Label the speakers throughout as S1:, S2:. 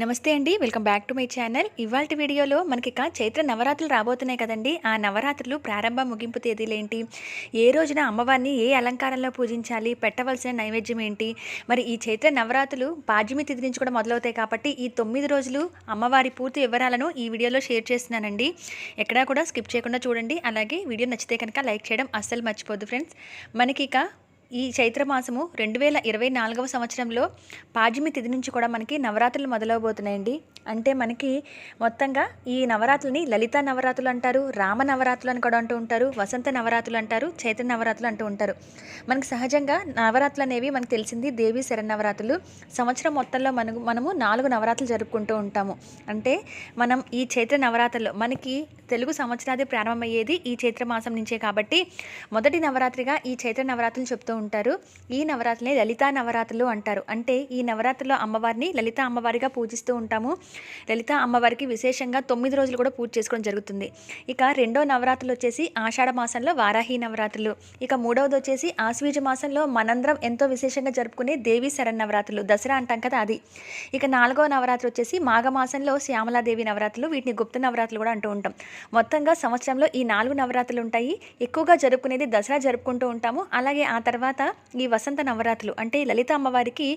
S1: నమస్తే అండి welcome back to my channel. ఇవాళ వీడియోలో మనకి ఇక చైత్ర నవరాత్రులు రాబోతున్నాయి కదండి. ఆ నవరాత్రులు ప్రారంభ ముగింపు తేదీలు ఏంటి ఏ రోజున అమ్మవారిని ఏ అలంకారంలో పూజించాలి? పెట్టవలసిన నైవేద్యం ఏంటి? మరి ఈ చైత్ర నవరాత్రులు పాడ్యమి తిథి నుంచి కూడా మొదలవుతాయి కాబట్టి ఈ తొమ్మిది రోజులు అమ్మవారి పూర్తి వివరాలను ఈ వీడియోలో షేర్ చేస్తున్నానండి. ఎక్కడా కూడా స్కిప్ చేయకుండా చూడండి. అలాగే వీడియో నచ్చితే కనుక లైక్ చేయడం అస్సలు మర్చిపోద్దు ఫ్రెండ్స్. మనకి ఇక ఈ చైత్ర మాసము రెండు వేల ఇరవై నాలుగవ సంవత్సరంలో పాడ్యమి తిథి నుంచి కూడా మనకి నవరాత్రులు మొదలవబోతున్నాయండి. అంటే మనకి మొత్తంగా ఈ నవరాత్రులని లలిత నవరాత్రులు అంటారు రామ నవరాత్రులు అని కూడా అంటూ ఉంటారు వసంత నవరాత్రులు అంటారు చైత్ర నవరాత్రులు అంటూ ఉంటారు. మనకి సహజంగా నవరాత్రులు అనేవి మనకు తెలిసింది దేవి శరన్నవరాత్రులు సంవత్సరం మొత్తంలో మనకు మనము నాలుగు నవరాత్రులు జరుపుకుంటూ ఉంటాము. అంటే మనం ఈ చైత్ర నవరాత్రులు మనకి తెలుగు సంవత్సరాది ప్రారంభమయ్యేది ఈ చైత్ర మాసం నుంచే కాబట్టి మొదటి నవరాత్రిగా ఈ చైత్ర నవరాత్రులు చెప్తూ ఉంటారు. ఈ నవరాత్రులే లలితా నవరాత్రులు అంటారు. అంటే ఈ నవరాత్రిలో అమ్మవారిని లలిత అమ్మవారిగా పూజిస్తూ ఉంటాము. లలిత అమ్మవారికి విశేషంగా తొమ్మిది రోజులు కూడా పూజ చేసుకోవడం జరుగుతుంది. ఇక రెండో నవరాత్రులు వచ్చేసి ఆషాఢ మాసంలో వారాహి నవరాత్రులు. ఇక మూడవది వచ్చేసి ఆశ్వీజ మాసంలో మనందరం ఎంతో విశేషంగా జరుపుకునే దేవి శరన్నవరాత్రులు దసరా అంటాం కదా అది. ఇక నాలుగవ నవరాత్రి వచ్చేసి మాఘమాసంలో శ్యామలాదేవి నవరాత్రులు వీటిని గుప్త నవరాత్రులు కూడా అంటూ ఉంటాం. మొత్తంగా సంవత్సరంలో ఈ నాలుగు నవరాత్రులు ఉంటాయి. ఎక్కువగా జరుపుకునేది దసరా జరుపుకుంటూ ఉంటాము. అలాగే ఆ తర్వాత ఈ వసంత నవరాత్రులు అంటే లలిత అమ్మవారికి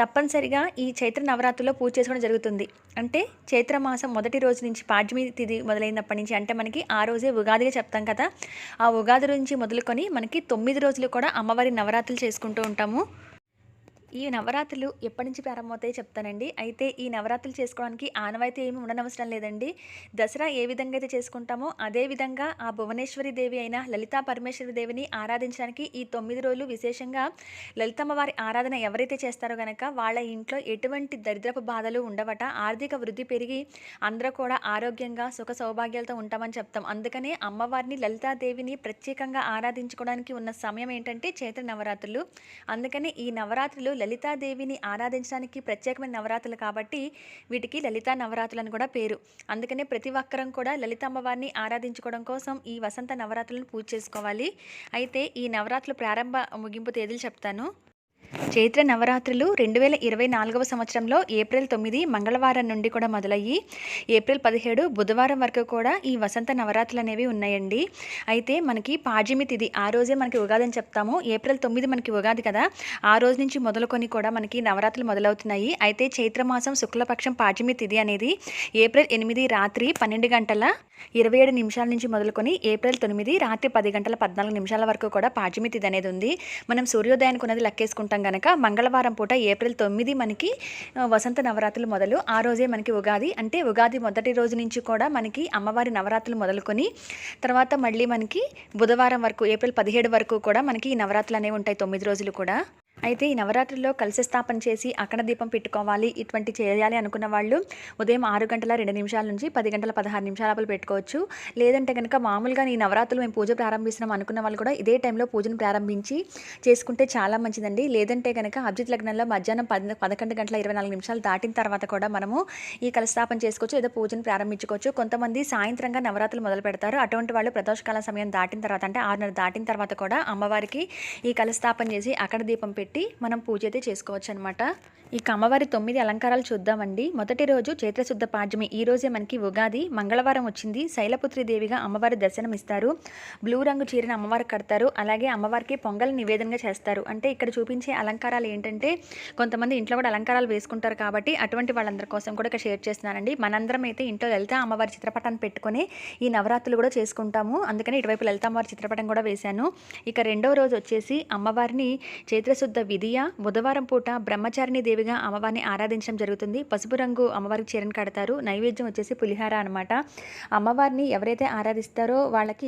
S1: తప్పనిసరిగా ఈ చైత్ర నవరాత్రుల్లో పూజ చేసుకోవడం జరుగుతుంది. అంటే చైత్ర మాసం మొదటి రోజు నుంచి పాడ్యమి తిథి మొదలైనప్పటి నుంచి అంటే మనకి ఆ రోజే ఉగాదిగా చెప్తాం కదా. ఆ ఉగాది నుంచి మొదలుకొని మనకి తొమ్మిది రోజులు కూడా అమ్మవారి నవరాత్రులు చేసుకుంటూ ఉంటాము. ఈ నవరాత్రులు ఎప్పటి నుంచి ప్రారంభమవుతాయో చెప్తానండి. అయితే ఈ నవరాత్రులు చేసుకోవడానికి ఆనవాయితీ ఏమి ఉండనవసరం లేదండి. దసరా ఏ విధంగా అయితే చేసుకుంటామో అదే విధంగా ఆ భువనేశ్వరి దేవి అయిన లలితా పరమేశ్వరి దేవిని ఆరాధించడానికి ఈ తొమ్మిది రోజులు విశేషంగా లలితమ్మ వారి ఆరాధన ఎవరైతే చేస్తారో గనక వాళ్ళ ఇంట్లో ఎటువంటి దరిద్రపు బాధలు ఉండవట. ఆర్థిక వృద్ధి పెరిగి అందరూ కూడా ఆరోగ్యంగా సుఖ సౌభాగ్యాలతో ఉంటామని చెప్తాం. అందుకనే అమ్మవారిని లలితాదేవిని ప్రత్యేకంగా ఆరాధించుకోవడానికి ఉన్న సమయం ఏంటంటే చైత్ర నవరాత్రులు. అందుకని ఈ నవరాత్రులు లలితాదేవిని ఆరాధించడానికి ప్రత్యేకమైన నవరాత్రులు కాబట్టి వీటికి లలితా నవరాత్రులు అని కూడా పేరు. అందుకనే ప్రతి ఒక్కరం కూడా లలిత అమ్మవారిని ఆరాధించుకోవడం కోసం ఈ వసంత నవరాత్రులను పూజ చేసుకోవాలి. అయితే ఈ నవరాత్రులు ప్రారంభ ముగింపు తేదీలు చెప్తాను. చైత్ర నవరాత్రులు రెండు వేల ఇరవై నాలుగవ సంవత్సరంలో ఏప్రిల్ తొమ్మిది మంగళవారం నుండి కూడా మొదలయ్యి ఏప్రిల్ పదిహేడు బుధవారం వరకు కూడా ఈ వసంత నవరాత్రులు అనేవి ఉన్నాయండి. అయితే మనకి పాజిమి తిది ఆ రోజే మనకి ఉగాది అని చెప్తాము. ఏప్రిల్ తొమ్మిది మనకి ఉగాది కదా. ఆ రోజు నుంచి మొదలుకొని కూడా మనకి నవరాత్రులు మొదలవుతున్నాయి. అయితే చైత్రమాసం శుక్లపక్షం పాజిమి తిది అనేది ఏప్రిల్ ఎనిమిది రాత్రి పన్నెండు గంటల ఇరవై ఏడు నిమిషాల నుంచి మొదలుకొని ఏప్రిల్ తొమ్మిది రాత్రి పది గంటల పద్నాలుగు నిమిషాల వరకు కూడా పాజిమి తిది అనేది ఉంది. మనం సూర్యోదయానికి ఉన్నది లెక్కేసుకుంటాం కనుక మంగళవారం పూట ఏప్రిల్ తొమ్మిది మనకి వసంత నవరాత్రులు మొదలు. ఆ రోజే మనకి ఉగాది. అంటే ఉగాది మొదటి రోజు నుంచి కూడా మనకి అమ్మవారి నవరాత్రులు మొదలుకొని తర్వాత మళ్ళీ మనకి బుధవారం వరకు ఏప్రిల్ పదిహేడు వరకు కూడా మనకి ఈ నవరాత్రులు అనేవి ఉంటాయి తొమ్మిది రోజులు కూడా. అయితే ఈ నవరాత్రుల్లో కలశ స్థాపన చేసి అక్కడ దీపం పెట్టుకోవాలి ఇటువంటి చేయాలి అనుకున్న వాళ్ళు ఉదయం ఆరు గంటల రెండు నిమిషాల నుంచి పది గంటల పదహారు నిమిషాల లోపల పెట్టుకోవచ్చు. లేదంటే కనుక మామూలుగా ఈ నవరాత్రులు మేము పూజ ప్రారంభిస్తున్నాం అనుకున్న వాళ్ళు కూడా ఇదే టైంలో పూజను ప్రారంభించి చేసుకుంటే చాలా మంచిదండి. లేదంటే కనుక అభిజిత్ లగ్నంలో మధ్యాహ్నం పది పదకొండు గంటల ఇరవై నాలుగు నిమిషాలు దాటిన తర్వాత కూడా మనము ఈ కలస్థాపన చేసుకోవచ్చు లేదా పూజను ప్రారంభించుకోవచ్చు. కొంతమంది సాయంత్రంగా నవరాత్రులు మొదలు పెడతారు. అటువంటి వాళ్ళు ప్రదోషకాల సమయం దాటిన తర్వాత అంటే ఆరున్నర దాటిన తర్వాత కూడా అమ్మవారికి ఈ కలస్థాపన చేసి అక్కడ దీపం పెట్టి పెట్టి మనం పూజ అయితే చేసుకోవచ్చు అనమాట ఇక అమ్మవారి తొమ్మిది అలంకారాలు చూద్దామండి. మొదటి రోజు చైత్రశుద్ధ పాడ్యమి. ఈ రోజే మనకి ఉగాది. మంగళవారం వచ్చింది. శైలపుత్రి దేవిగా అమ్మవారి దర్శనం ఇస్తారు బ్లూ రంగు చీరను అమ్మవారు కడతారు. అలాగే అమ్మవారికి పొంగల్ నివేదనగా చేస్తారు. అంటే ఇక్కడ చూపించే అలంకారాలు ఏంటంటే కొంతమంది ఇంట్లో కూడా అలంకారాలు వేసుకుంటారు కాబట్టి అటువంటి వాళ్ళందరి కోసం కూడా ఇక్కడ షేర్ చేస్తున్నానండి. మనందరం అయితే ఇంట్లో లలిత అమ్మవారి చిత్రపటాన్ని పెట్టుకొని ఈ నవరాత్రులు కూడా చేసుకుంటాము. అందుకని ఇటువైపు లలిత అమ్మవారి చిత్రపటం కూడా వేశాను. ఇక రెండో రోజు వచ్చేసి అమ్మవారిని చైత్రశుద్ధ విధియ బుధవారం పూట బ్రహ్మచారిణి దేవిగా అమ్మవారిని ఆరాధించడం జరుగుతుంది. పసుపు రంగు అమ్మవారికి చీరను కడతారు. నైవేద్యం వచ్చేసి పులిహార అనమాట అమ్మవారిని ఎవరైతే ఆరాధిస్తారో వాళ్ళకి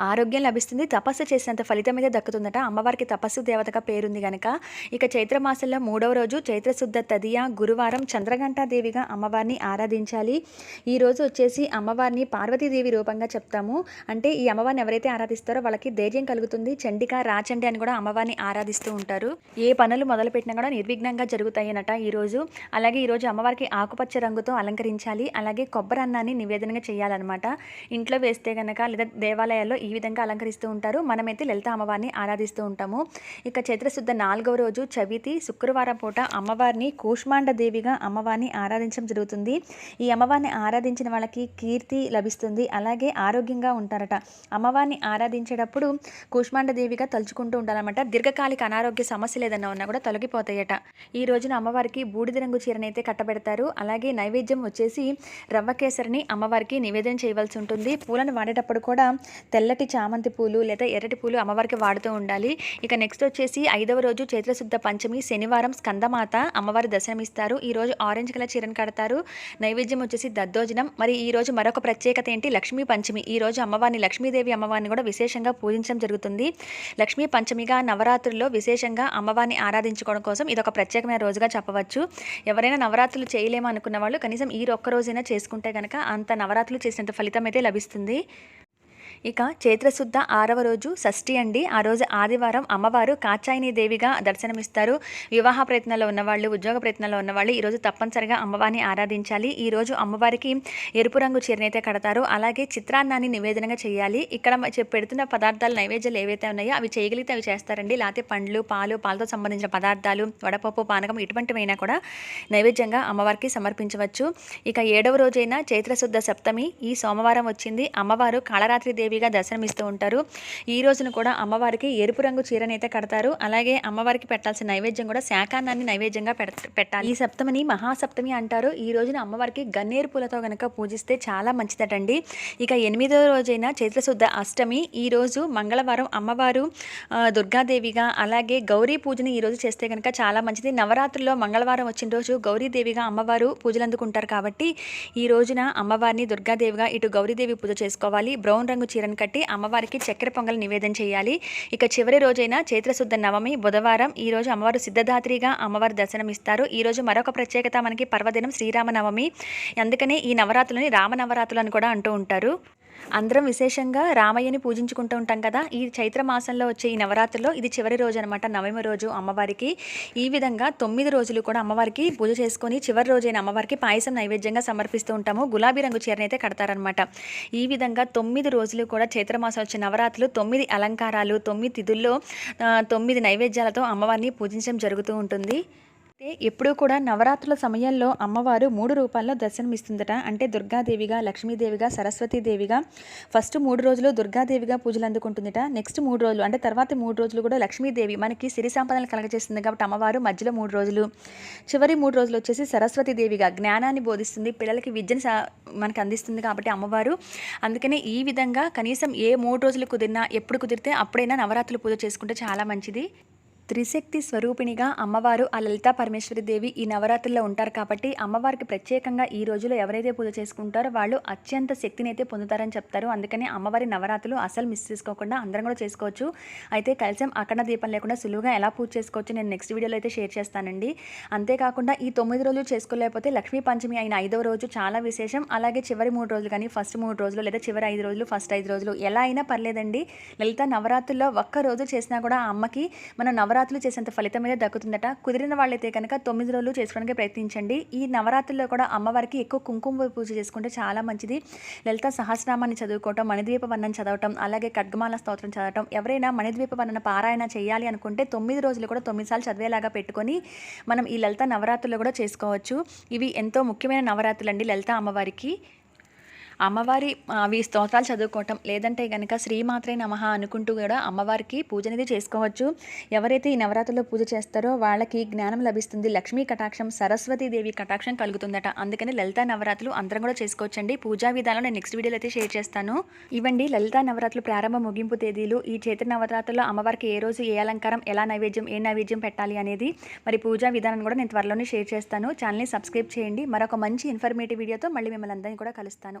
S1: ఆరోగ్యం లభిస్తుంది. తపస్సు చేసినంత ఫలితం అయితే దక్కుతుందట. అమ్మవారికి తపస్సు దేవతగా పేరుంది గనక. ఇక చైత్రమాసంలో మూడవ రోజు చైత్రశుద్ధ తదియ గురువారం చంద్రఘంటాదేవిగా అమ్మవారిని ఆరాధించాలి. ఈ రోజు వచ్చేసి అమ్మవారిని పార్వతీదేవి రూపంగా చెప్తాము. అంటే ఈ అమ్మవారిని ఎవరైతే ఆరాధిస్తారో వాళ్ళకి ధైర్యం కలుగుతుంది. చండిక రాచండి అని కూడా అమ్మవారిని ఆరాధిస్తూ ఉంటారు. ఏ పనులు మొదలుపెట్టినా కూడా నిర్విఘ్నంగా జరుగుతాయనట ఈరోజు అలాగే ఈరోజు అమ్మవారికి ఆకుపచ్చ రంగుతో అలంకరించాలి. అలాగే కొబ్బరి అన్నాన్ని నివేదనగా చేయాలన్నమాట. ఇంట్లో వేస్తే కనుక లేదా దేవాలయాల్లో ఈ విధంగా అలంకరిస్తూ ఉంటారు. మనమైతే లలిత అమ్మవారిని ఆరాధిస్తూ ఉంటాము. ఇక చైత్రశుద్ధ నాలుగవ రోజు చవితి శుక్రవారం పూట అమ్మవారిని కూష్మాండ దేవిగా అమ్మవారిని ఆరాధించడం జరుగుతుంది. ఈ అమ్మవారిని ఆరాధించిన వాళ్ళకి కీర్తి లభిస్తుంది. అలాగే ఆరోగ్యంగా ఉంటారట. అమ్మవారిని ఆరాధించేటప్పుడు కూష్మాండ దేవిగా తలుచుకుంటూ ఉండాలన్నమాట. దీర్ఘకాలిక అనారోగ్య సమస్యలు ఏదన్నా ఉన్నా కూడా తొలగిపోతాయట. ఈ రోజున అమ్మవారికి బూడిద రంగు చీరనైతే కట్టబెడతారు. అలాగే నైవేద్యం వచ్చేసి రవ్వ కేసరిని అమ్మవారికి నివేదన చేయవలసి ఉంటుంది. పూలను వాడేటప్పుడు కూడా తెల్ల తెల్లటి చామంతి పూలు లేదా ఎర్రటి పూలు అమ్మవారికి వాడుతూ ఉండాలి. ఇక నెక్స్ట్ వచ్చేసి ఐదవ రోజు చైత్రశుద్ధ పంచమి శనివారం స్కందమాత అమ్మవారి దర్శనమిస్తారు. ఈ రోజు ఆరెంజ్ కలర్ చీరను కడతారు. నైవేద్యం వచ్చేసి దద్దోజనం. మరి ఈ రోజు మరొక ప్రత్యేకత ఏంటి? లక్ష్మీ పంచమి. ఈ రోజు అమ్మవారిని లక్ష్మీదేవి అమ్మవారిని కూడా విశేషంగా పూజించడం జరుగుతుంది. లక్ష్మీ పంచమిగా నవరాత్రుల్లో విశేషంగా అమ్మవారిని ఆరాధించుకోవడం కోసం ఇది ఒక ప్రత్యేకమైన రోజుగా చెప్పవచ్చు. ఎవరైనా నవరాత్రులు చేయలేము అనుకున్న వాళ్ళు కనీసం ఈ ఒక్క రోజైనా చేసుకుంటే కనుక అంత నవరాత్రులు చేసినంత ఫలితం అయితే లభిస్తుంది. ఇక చైత్రశుద్ధ ఆరవ రోజు షష్ఠి అండి. ఆ రోజు ఆదివారం అమ్మవారు కాచాయిని దేవిగా దర్శనమిస్తారు. వివాహ ప్రయత్నంలో ఉన్నవాళ్ళు ఉద్యోగ ప్రయత్నంలో ఉన్నవాళ్ళు ఈరోజు తప్పనిసరిగా అమ్మవారిని ఆరాధించాలి. ఈరోజు అమ్మవారికి ఎరుపు రంగు చీరనైతే కడతారు. అలాగే చిత్రాన్నాన్ని నివేదనగా చేయాలి. ఇక్కడ పెడుతున్న పదార్థాలు నైవేద్యాలు ఏవైతే ఉన్నాయో అవి చేయగలిగితే అవి చేస్తారండి. లేకపోతే పండ్లు పాలు పాలతో సంబంధించిన పదార్థాలు వడపప్పు పానకం ఇటువంటివైనా కూడా నైవేద్యంగా అమ్మవారికి సమర్పించవచ్చు. ఇక ఏడవ రోజైన చైత్రశుద్ధ సప్తమి ఈ సోమవారం వచ్చింది. అమ్మవారు కాళరాత్రి దేవిగా దర్శనమిస్తూ ఉంటారు. ఈ రోజున కూడా అమ్మవారికి ఎరుపు రంగు చీరనైతే కడతారు. అలాగే అమ్మవారికి పెట్టాల్సిన నైవేద్యం కూడా శాకాన్నాన్ని నైవేద్యంగా పెట్టాలి. ఈ సప్తమిని మహాసప్తమి అంటారు. ఈ రోజున అమ్మవారికి గన్నేరు పూలతో గనక పూజిస్తే చాలా మంచిదటండి. ఇక ఎనిమిదో రోజైన చైత్రశుద్ధ అష్టమి. ఈ రోజు మంగళవారం అమ్మవారు దుర్గాదేవిగా అలాగే గౌరీ పూజని ఈ రోజు చేస్తే కనుక చాలా మంచిది. నవరాత్రుల్లో మంగళవారం వచ్చిన రోజు గౌరీదేవిగా అమ్మవారు పూజలు అందుకుంటారు కాబట్టి ఈ రోజున అమ్మవారిని దుర్గాదేవిగా ఇటు గౌరీదేవి పూజ చేసుకోవాలి. బ్రౌన్ రంగు చీరను కట్టి అమ్మవారికి చక్కెర పొంగల్ నివేదన చేయాలి. ఇక చివరి రోజైన చైత్రశుద్ధ నవమి బుధవారం ఈ రోజు అమ్మవారు సిద్ధదాత్రిగా అమ్మవారు దర్శనమిస్తారు. ఈ రోజు మరొక ప్రత్యేకత మనకి పర్వదినం శ్రీరామనవమి. అందుకనే ఈ నవరాత్రులని రామ నవరాత్రులు అని కూడా అంటూ ఉంటారు. అందరం విశేషంగా రామయ్యని పూజించుకుంటూ ఉంటాం కదా. ఈ చైత్ర మాసంలో వచ్చే ఈ నవరాత్రిలో ఇది చివరి రోజు అనమాట నవమి రోజు అమ్మవారికి. ఈ విధంగా తొమ్మిది రోజులు కూడా అమ్మవారికి పూజ చేసుకొని చివరి రోజైన అమ్మవారికి పాయసం నైవేద్యంగా సమర్పిస్తూ ఉంటాము. గులాబీ రంగు చీరనైతే కడతారనమాట ఈ విధంగా తొమ్మిది రోజులు కూడా చైత్రమాసం వచ్చే నవరాత్రులు తొమ్మిది అలంకారాలు తొమ్మిది తిథుల్లో తొమ్మిది నైవేద్యాలతో అమ్మవారిని పూజించడం జరుగుతూ ఉంటుంది. అయితే ఎప్పుడూ కూడా నవరాత్రుల సమయంలో అమ్మవారు మూడు రూపాల్లో దర్శనమిస్తుందట. అంటే దుర్గాదేవిగా లక్ష్మీదేవిగా సరస్వతీదేవిగా ఫస్ట్ మూడు రోజులు దుర్గాదేవిగా పూజలు అందుకుంటుందట. నెక్స్ట్ మూడు రోజులు అంటే తర్వాత మూడు రోజులు కూడా లక్ష్మీదేవి మనకి సిరి సంపదలు కలగజేస్తుంది కాబట్టి అమ్మవారు మధ్యలో మూడు రోజులు. చివరి మూడు రోజులు వచ్చేసి సరస్వతీదేవిగా జ్ఞానాన్ని బోధిస్తుంది పిల్లలకి విద్యను సా- మనకి అందిస్తుంది కాబట్టి అమ్మవారు. అందుకనే ఈ విధంగా కనీసం ఏ మూడు రోజులు కుదిరినా ఎప్పుడు కుదిరితే అప్పుడైనా నవరాత్రులు పూజ చేసుకుంటే చాలా మంచిది. త్రిశక్తి స్వరూపిణిగా అమ్మవారు ఆ లలితా పరమేశ్వరి దేవి ఈ నవరాత్రుల్లో ఉంటారు కాబట్టి అమ్మవారికి ప్రత్యేకంగా ఈ రోజులో ఎవరైతే పూజ చేసుకుంటారో వాళ్ళు అత్యంత శక్తిని అయితే పొందుతారని చెప్తారు. అందుకని అమ్మవారి నవరాత్రులు అసలు మిస్ చేసుకోకుండా అందరం కూడా చేసుకోవచ్చు. అయితే కలిసం అక్కడ దీపం లేకుండా సులువుగా ఎలా పూజ చేసుకోవచ్చు నేను నెక్స్ట్ వీడియోలో అయితే షేర్ చేస్తానండి. అంతేకాకుండా ఈ తొమ్మిది రోజులు చేసుకోలేకపోతే లక్ష్మీ పంచమి అయిన ఐదవ రోజు చాలా విశేషం. అలాగే చివరి మూడు రోజులు కానీ ఫస్ట్ మూడు రోజులు లేదా చివరి ఐదు రోజులు ఫస్ట్ ఐదు రోజులు ఎలా అయినా పర్లేదండి. లలిత నవరాత్రుల్లో ఒక్క రోజు చేసినా కూడా ఆ అమ్మకి నవరా నవరాత్రులు చేసేంత ఫలితం మీద దక్కుతుందట. కుదిరిన వాళ్ళైతే కనుక తొమ్మిది రోజులు చేసుకోవడానికి ప్రయత్నించండి. ఈ నవరాత్రుల్లో కూడా అమ్మవారికి ఎక్కువ కుంకుమ పూజ చేసుకుంటే చాలా మంచిది. లలిత సహస్రనామాన్ని చదువుకోవటం మణిద్వీప వర్ణం చదవటం అలాగే ఖడ్గమాల స్తోత్రం చదవటం ఎవరైనా మణిద్వీప వర్ణన పారాయణ చేయాలి అనుకుంటే తొమ్మిది రోజులు కూడా తొమ్మిది సార్లు చదివేలాగా పెట్టుకొని మనం ఈ లలిత నవరాత్రులు కూడా చేసుకోవచ్చు. ఇవి ఎంతో ముఖ్యమైన నవరాత్రులు అండి లలిత అమ్మవారికి. అమ్మవారి అవి స్తోత్రాలు చదువుకోవటం లేదంటే కనుక శ్రీమాత్రే నమః అనుకుంటూ కూడా అమ్మవారికి పూజ అనేది చేసుకోవచ్చు. ఎవరైతే ఈ నవరాత్రుల్లో పూజ చేస్తారో వాళ్ళకి జ్ఞానం లభిస్తుంది. లక్ష్మీ కటాక్షం సరస్వతీదేవి కటాక్షం కలుగుతుందట. అందుకని లలితా నవరాత్రులు అందరం కూడా చేసుకోవచ్చండి. పూజా విధానం నేను నెక్స్ట్ వీడియోలో అయితే షేర్ చేస్తాను. ఇవ్వండి లలితా నవరాత్రులు ప్రారంభ ముగింపు తేదీలు. ఈ చైత్ర నవరాత్రుల్లో అమ్మవారికి ఏ రోజు ఏ అలంకారం ఎలా నైవేద్యం ఏ నైవేద్యం పెట్టాలి అనేది మరి పూజా విధానం కూడా నేను త్వరలోనే షేర్ చేస్తాను. ఛానల్ని సబ్స్క్రైబ్ చేయండి. మరొక మంచి ఇన్ఫర్మేటివ్ వీడియోతో మళ్ళీ మిమ్మల్ని అందరినీ కూడా కలుస్తాను.